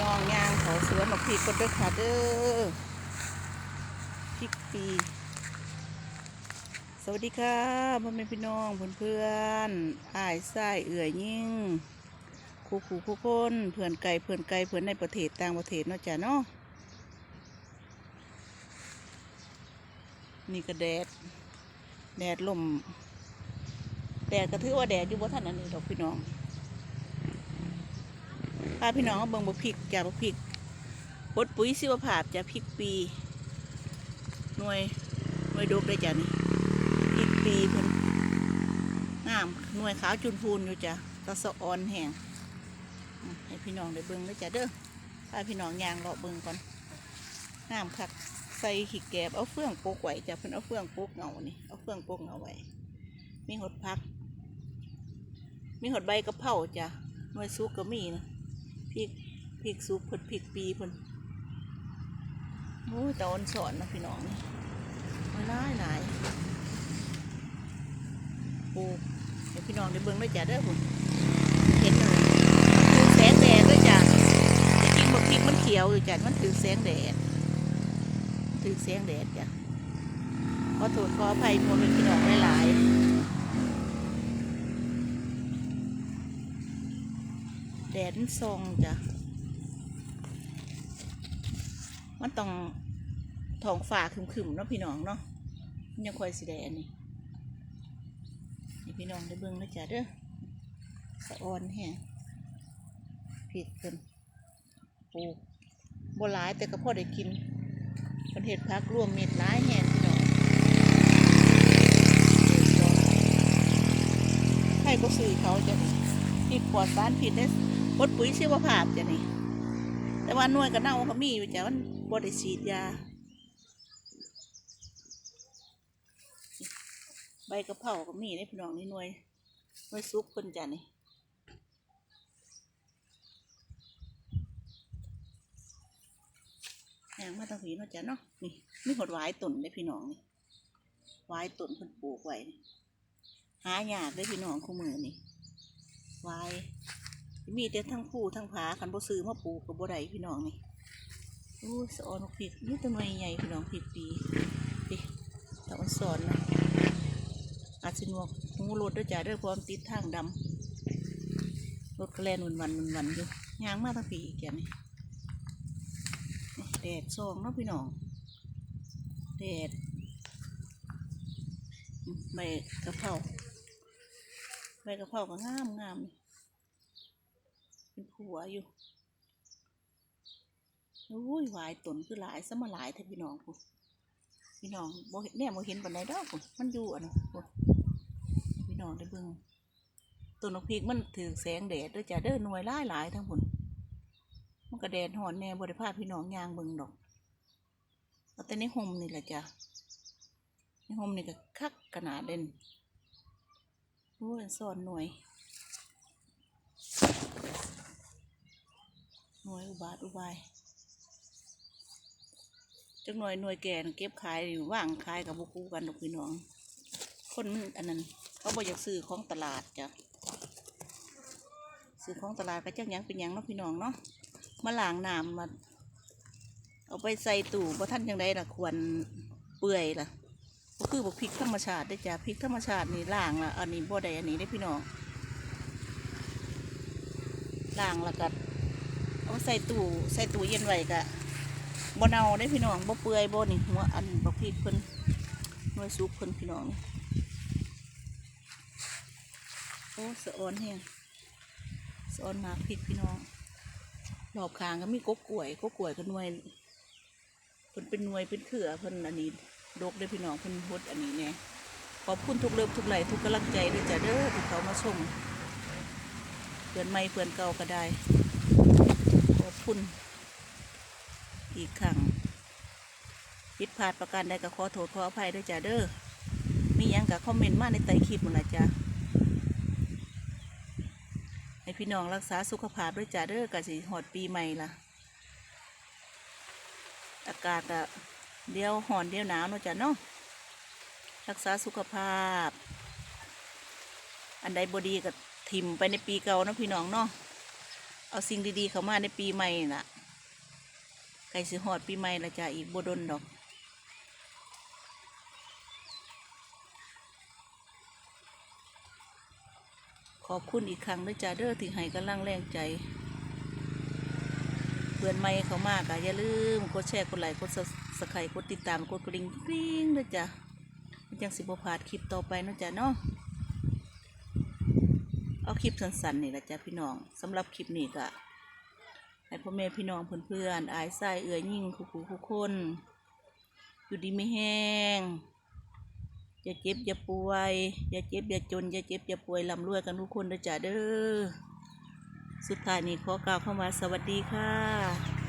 น้องยางเขาสวนหมกพริกคนเด้อค่ะเด้อพริกปี สวัสดีค่ะพ่อแม่พี่น้องเพื่อนๆอ้ายไส้เอื่อยยิ่งครูครูคู่คนเพื่อนไก่เพื่อนไก่เพื่อนในประเทศต่างประเทศเนาะจ้ะเนาะนี่ก็แดด แดดลมแดดก็ถือว่าแดดอยู่บ่ท่านอันนี้ดอกพี่น้อง พาพี่น้องเบิ่งบักพริกจ้าบักพริกบดปุ๋ยสิวภาพจ้าพริกปี หน่วยหน่วยดกได้จ้ะนี่พริกปีเพิ่นงามหน่วยขาวจุนพูนอยู่จ้ะตะสะออนแห้งให้พี่น้องได้เบิ่งได้จ้ะเด้อพาพี่น้องยางเลาะเบิ่งก่อนงามคักใส่ขี้แกบเอาเฟื่องโปกไว้จ้ะเพิ่นเอาเฟื่องโปกเงานี่เอาเฟื่องโปกเงาไว้มีหดพัก มีหดใบกระเพราจ้ะหน่วยซุกก็มีนะ พริกพริกซุปเพิ่นพริกปีเพิ่นโอ้ยตอนสอนนะพี่น้องมาหลายหลายปลูกให้พี่น้องได้เบิ่งด้วยจ้ะเด้อผมเห็นเลยมันถือแสงแดดด้วยจ้ะจริงๆบักพริกมันเขียวอยู่จ้ะมันถือแสงแดดถือแสงแดดจ้ะขอโทษขออภัยหมดเป็นพี่น้องหลายๆ แดดมันส่องจ้ะ มันต้องท้องฟ้าครึมๆเนาะพี่น้องเนาะยังคอยสีแดงนี่นี่พี่น้องได้เบิ่งนะจ๊ะเด้อสะออนแฮงผิดเพิ่นปลูกบ่หลายแต่ก็พอได้กินเพิ่นเฮ็ดพักรวมเม็ดหลายแฮงพี่น้องให้บ่ซื้อเขาจ้ะ นี่ผิดปลอดสารผิดได้บดปุ๋ยชีวภาพจ้ะนี่ แต่ว่าน่วยกับเน่าเขามีอยู่จ้ะมันบไดฉีดยา ใบกระเพราก็มีในพี่น้องนี่หน่วยหน่วยซุปคนจ้ะนี่ยางมาตั้งผีเนาะจ้ะเนาะนี่มีหดหวายต้นได้พี่น้องนี่หวายต้นเพิ่นปลูกไว้นี่หายากได้พี่น้องคู่มือนี่ ไว้มีแต่ทั้งผู้ทั้งผาคันบ่ซื้อมาปลูกกับบ่ได้พี่น้องนี่โอ้สอนพริกนี่ตัวหน่วยใหญ่พี่น้องพริกปีดิตะวันสอนนะอาจสินวกหูรถด้วยจ้าเด้อพร้อมติดทางดำรถก็แล่นวันวันวันวันอยู่ยางมากทั้งปีอีกแกนี่นี่แดดซองเนาะพี่น้องแดดอืมใบกะเพรา ใบกะเพราก็งามงามเป็นผัวอยู่โอ้ยวายตนคือหลายสมหลายแท้พี่น้องพูพี่น้องบ่เห็นแน่บ่เห็นปันไดดอกพูมันอยู่อะนะพูพี่น้องได้เบิ่งต้นนกพีกมันถือแสงแดดด้วยจ้ะเด้อหน่วยหลายหลายทั้งผลมันก็แดดหอนแน่บ่ได้พาพี่น้องยางเบิ่งดอกเอาแต่ในห่มนี่แหละจ้ะในห่มนี่ก็คักขนาดเด่น โอ้ยซ่อนหน่วย หน่วยอุบาทอุบายจักหน่วยหน่วยแก่นเก็บขายอยู่ว่างขายกับบุคูกันดอกพี่น้องคนมันอันนั้น เขาบอกอยากซื้อของตลาดจ้ะซื้อของตลาดก็จักหยังเป็นหยังเนาะพี่น้องเนาะมาล้างน้ำมาเอาไปใส่ตู้บ่ท่านจังไดล่ะควรเปื่อยล่ะ ก็คือบอกพริกธรรมชาติได้จ้ะพริกธรรมชาตินี่ล้างละอันนี้บ่ได้อันนี้ได้พี่น้องล้างแล้วก็เอาใส่ตู้ใส่ตู้เย็นไว้กะบ่เนาได้พี่น้องบ่เปื่อยบ่นี่หัวอันบักพริกเพิ่นหน่วยซุปเพิ่นพี่น้องโอ้สะออนแฮงสะออนมากพริกพี่น้องรอบข้างก็มีกกกล้วยกกกล้วยก็หน่วยเพิ่นเป็นหน่วยเป็นเครือเพิ่นอันนี้ ดกเด้อพี่น้องเพิ่นฮดอันนี้แน่ขอบคุณทุกเลิฟทุกไหลทุกกำลังใจด้วยจ้ะเด้อที่เขามาชมเพื่อนใหม่เพื่อนเก่าก็ได้ ขอบคุณ อีกครั้งผิดพลาดประการใดก็ขอโทษขออภัยด้วยจ้าเด้อมียังกับคอมเมนต์มาในใต้คลิปหมดละจ้าให้พี่น้องรักษาสุขภาพด้วยจ้าเด้อกะสิหอดปีใหม่ละอากาศอะ เดียวหอนเดียวหนาวเนาะจ้าเนาะรักษาสุขภาพ อันใดบดีกับทิมไปในปีเก่าเนาะพี่น้องเนาะเอาสิ่งดีๆเข้ามาในปีใหม่น่ะใกล้สิฮอดปีใหม่ละจ้ะอีกบดนดอกขอบคุณอีกครั้งด้วยจ้าเด้อที่ให้กำลังแรงใจ เพื่อนใหม่เขามากอะอย่าลืมกดแชร์กดไลค์กดสไครต์กดติดตามกดกริ่งกริ๊งด้วยจ้ะมังสิบพาดคลิปต่อไปนะจ้ะเนาะเอาคลิปสั้นๆนี่ละจ้ะพี่น้องสำหรับคลิปนี้ก็ให้พ่อแม่พี่น้องเพื่อนๆอายไส้เอื้อยยิ่งคู่คู่คนอยู่ดีไม่แห้งอย่าเจ็บอย่าป่วยอย่าเจ็บอย่าจนอย่าเจ็บอย่าป่วยลำรวยกันทุกคนนะจ๊ะเด้อ สุดท้ายนี้ขอกล่าวเข้ามาสวัสดีค่ะ